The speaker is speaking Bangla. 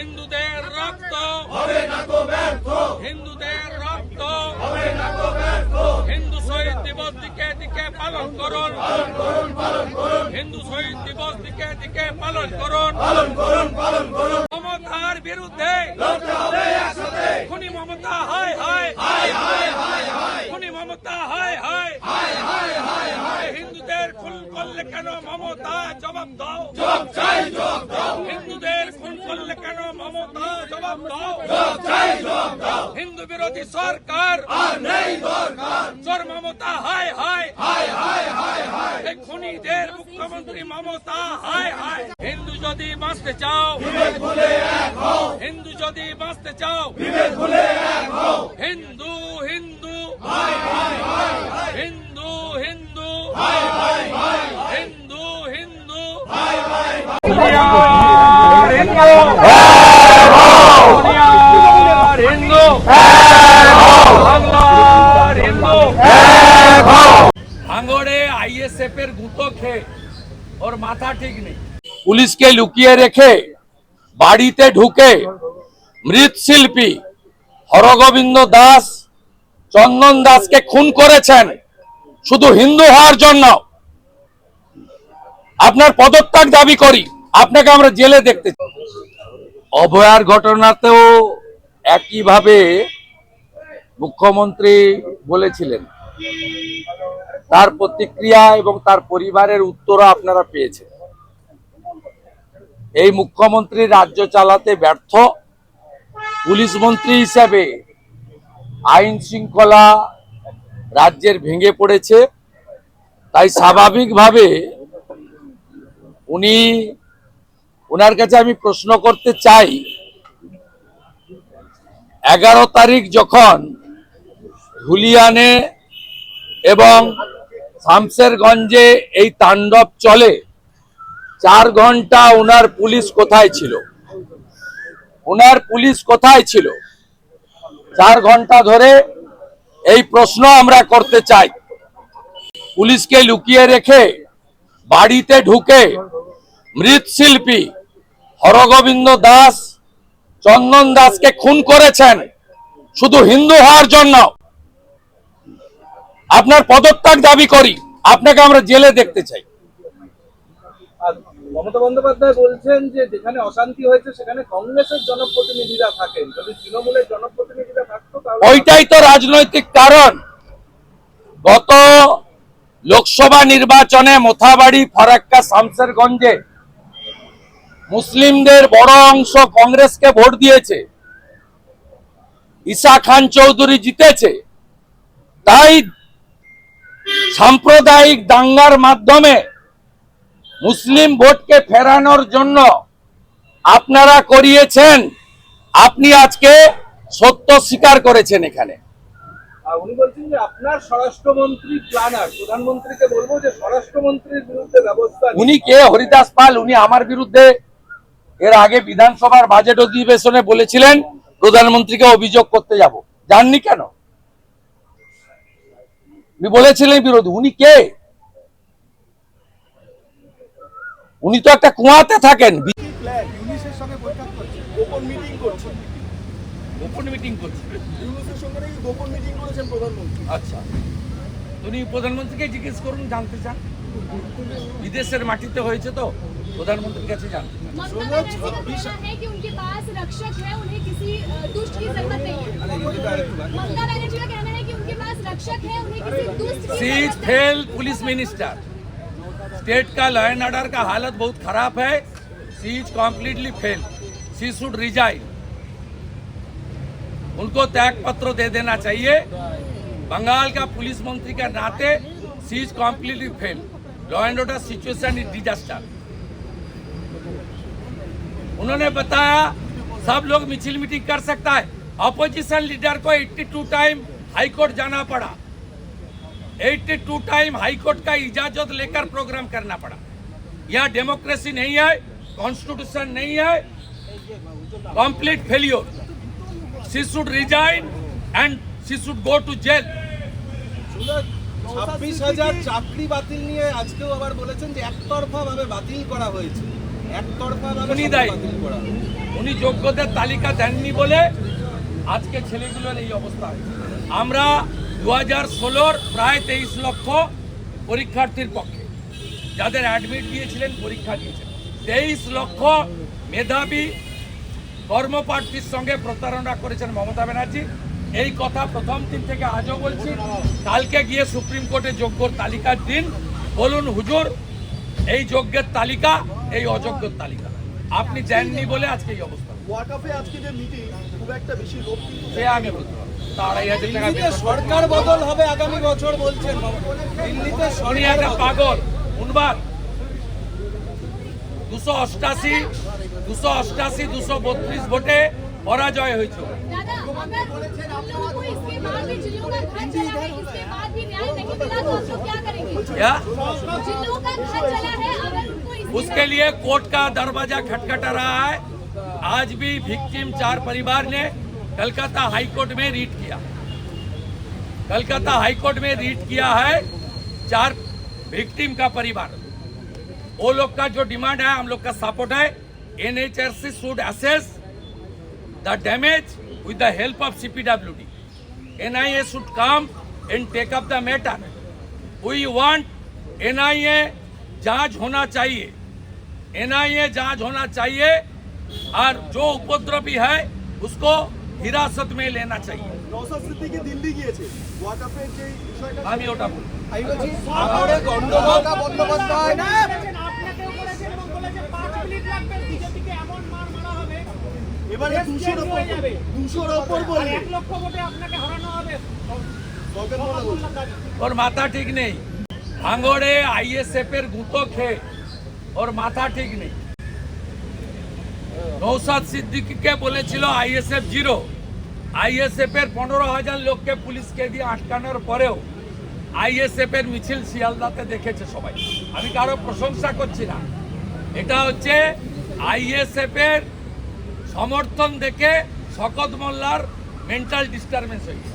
হিন্দুদের রক্ত। হবে না তো ব্যর্থ। হিন্দুদের রক্ত। হবে না তো ব্যর্থ। হিন্দু শহীদ দিবস দিকে দিকে পালন করুন। করুন পালন করুন। হিন্দু শহীদ দিবস দিকে দিকে পালন করুন। পালন করুন পালন করুন মমতার বিরুদ্ধে লড়তে হবে একসাথে খুনি মমতা হায় হায় হায় হায় হায় হায় খুনি মমতা হায় হায় হায় হায় হায় হায় হিন্দুদের খুন করলে কেন মমতা জবাব দাও জবাব চাই জবাব দাও হিন্দুদের খুন করলে কেন মমতা জবাব দাও জবাব চাই জবাব দাও হিন্দু বিরোধী সরকার চোর মমতা হায় হায়। হায় হায় হায় হায়। এই খুনিদের মুখ্যমন্ত্রী মমতা হায় হায়। হিন্দু যদি বাঁচতে চাও হিন্দু যদি বাঁচতে চাও হিন্দু হিন্দু। হিন্দু হিন্দু। হিন্দু হিন্দু। হিন্দু হিন্দু পুলিশকে লুকিয়ে রেখে বাড়িতে ঢুকে মৃৎশিল্পী হরগোবিন্দ দাস, চন্দন দাসকে খুন করেছেন শুধু হিন্দু হওয়ার জন্য। আপনার পদত্যাগ দাবি করি, আপনাকে আমরা জেলে দেখতে অভয়ার ঘটনাতেও একইভাবে মুখ্যমন্ত্রী বলেছিলেন। তার প্রতিক্রিয়া এবং তার পরিবারের উত্তরও আপনারা পেয়েছেন। এই মুখ্যমন্ত্রী রাজ্য চালাতে ব্যর্থ। পুলিশ মন্ত্রী হিসাবে আইন শৃঙ্খলা রাজ্যের ভেঙে পড়েছে। তাই স্বাভাবিকভাবে উনি ওনার কাছে আমি প্রশ্ন করতে চাই, এগারো তারিখ যখন ধুলিয়ানে এবং শামসেরগঞ্জে এই তাণ্ডব চলে। চার ঘণ্টা ওনার পুলিশ কোথায় ছিল? ওনার পুলিশ কোথায় ছিল? চার ঘণ্টা ধরে এই প্রশ্ন আমরা করতে চাই। পুলিশকে লুকিয়ে রেখে বাড়িতে ঢুকে মৃৎশিল্পী হরগোবিন্দ দাস, চন্দন দাসকে খুন করেছেন। শুধু হিন্দু হওয়ার জন্য। আপনার পদত্যাগ দাবি করি। আপনাকে আমরা জেলে দেখতে চাই। মমতা বন্দ্যোপাধ্যায় বলছেন যে যেখানে অশান্তি হয়েছে সেখানে কংগ্রেসের জনপ্রতিনিধিরা থাকেন। যদি তৃণমূলের জনপ্রতিনিধিরা থাকতো ওইটাই তো রাজনৈতিক কারণ। গত লোকসভা নির্বাচনে মোথাবাড়ি ফারাক্কা শামসেরগঞ্জে মুসলিমদের বড় অংশ কংগ্রেসকে ভোট দিয়েছে। ঈশা খান চৌধুরী জিতেছে। তাই সাম্প্রদায়িক দাঙ্গার মাধ্যমে মুসলিম ভোটকে ফেরানোর জন্য আপনারা করিয়েছেন আপনি আজকে সত্য স্বীকার করেছেন এখানে। উনি বলছেন যে আপনার স্বরাষ্ট্রমন্ত্রী প্ল্যানার প্রধানমন্ত্রীকে বলব যে স্বরাষ্ট্রমন্ত্রীর বিরুদ্ধে ব্যবস্থা উনি কে? হরিদাস পাল উনি আমার বিরুদ্ধে এর আগে বিধানসভার বাজেট অধিবেশনে বলেছিলেন প্রধানমন্ত্রীকে অভিযোগ করতে যাব। জাননি কেন? উনি বলেছিলেন বিরোধী উনি কে উনি তো একটা কুয়াতে থাকেন প্ল্যান ইউনিসের সঙ্গে বৈঠক করছে গোপন মিটিং করছে গোপন মিটিং করছে ইউনিসের সঙ্গে নাকি গোপন মিটিং করেছেন প্রধানমন্ত্রী আচ্ছা উনি প্রধানমন্ত্রীকে জিজ্ঞেস করুন জানতে চান বিদেশের মাটিতে হয়েছে তো প্রধানমন্ত্রীর কাছে জানতে চান। ममता बनर्जी का कहना है कि उनके पास रक्षक है उन्हें किसी अ, दुष्ट की जरूरत नहीं है ममता बनर्जी का कहना कि उनके पास रक्षक उन्हें किसी दुष्ट की सी इज़ ज़रूरत नहीं फेल पुलिस मिनिस्टर स्टेट का लॉ एंड ऑर्डर का हालत बहुत खराब है। She is completely fail she should resign उनको त्याग पत्र दे देना चाहिए। बंगाल का पुलिस मंत्री का नाते she is completely fail law and order situation is disaster उन्होंने बताया सब लोग मिचिल मीटिंग कर सकता है। अपोजिशन लीडर को 82 टाइम हाई कोर्ट जाना पड़ा 82 टाइम हाई कोर्ट का इजाजत लेकर प्रोग्राम करना पड़ा यहाँ डेमोक्रेसी नहीं है कॉन्स्टिट्यूशन नहीं है complete failure she should resign and she should go to jail ছাব্বিশ হাজার চাকরি বাতিল নিয়ে আজকেও আবার বলেছেন যে একতরফা ভাবে বাতিল করা হয়েছে একতরফাভাবে উনি সব দায়ী। বাতিল করা। উনি যোগ্যদের তালিকা দেননি বলে আজকে ছেলেগুলোর এই অবস্থা হয়েছে। আমরা দু হাজার ষোলোর প্রায় তেইশ লক্ষ পরীক্ষার্থীর পক্ষে যাদের অ্যাডমিট দিয়েছিলেন, পরীক্ষা দিয়েছেন। তেইশ লক্ষ মেধাবী কর্মপ্রার্থীর সঙ্গে প্রতারণা করেছেন মমতা ব্যানার্জি। এই কথা প্রথম দিন থেকে আজও বলছি। কালকে গিয়ে সুপ্রিম কোর্টে যোগ্যর তালিকার দিন। বলুন হুজুর, এই যোগ্যের তালিকা, এই অযোগ্যর তালিকা। আপনি যাননি বলে আজকে এই অবস্থা। ওয়াকাফে আজকে যে মিটিং খুব একটা বেশি লোক কিন্তু সে আমি বলতে সরকার বদল হবে আগামী বছর বলছেন দিল্লিতে সরিয়ে পাগল। উনবার দুশো অষ্টাশি দুশো অষ্টাশি দুশো বত্রিশ ভোটে পরাজয় হয়েছে। उसके लिए कोर्ट का दरवाज़ा खटखटा रहा है। आज भी विक्टिम चार परिवार ने कलकत्ता हाईकोर्ट में रीट किया। कलकत्ता हाईकोर्ट में रीट किया है चार विक्टिम का परिवार। वो लोग का जो डिमांड है, हम लोग का सपोर्ट है। N H R C should assess the damage with the help of C P W D N I A should come and take up the matter we want N I A जाँच होना चाहिए। NIA जांच होना चाहिए और जो उपद्रवी है उसको हिरासत में लेना चाहिए নওসাদ সিদ্দিকি দিল্লি গিয়েছে ওয়াকফের যে বিষয়টা আমি ওটা বলি আমি বলছি ভাঙড়ে গন্ডগোল বন্দ্যোপাধ্যায় আপনাকেও করেছেন এবং বলেছে পাঁচ মিনিট লাগবে বিজেপিকে এমন মার মারা হবে এবারে দেশ দুশোর change ওপর হয়ে যাবে। দুশোর ওপর আর বললে এক লক্ষ ভোটে আপনাকে হারানো হবে গগন মোল্লা বলছে। ওর মাথা ঠিক নেই ভাঙড়ে আইএসএফ এর গুঁতো খেয়ে ওর মাথা ঠিক নেই নৌসাদ সিদ্দিকিকে বলেছিল আইএসএফ জিরো আইএসএফ এর পনেরো হাজার লোককে পুলিশকে দিয়ে আটকানোর পরেও আইএসএফ এর মিছিল শিয়ালদাতে দেখেছে সবাই আমি কারও প্রশংসা করছি না এটা হচ্ছে আইএসএফ এর সমর্থন দেখে শকত মোল্লার মেন্টাল ডিস্টারবেন্স হয়েছে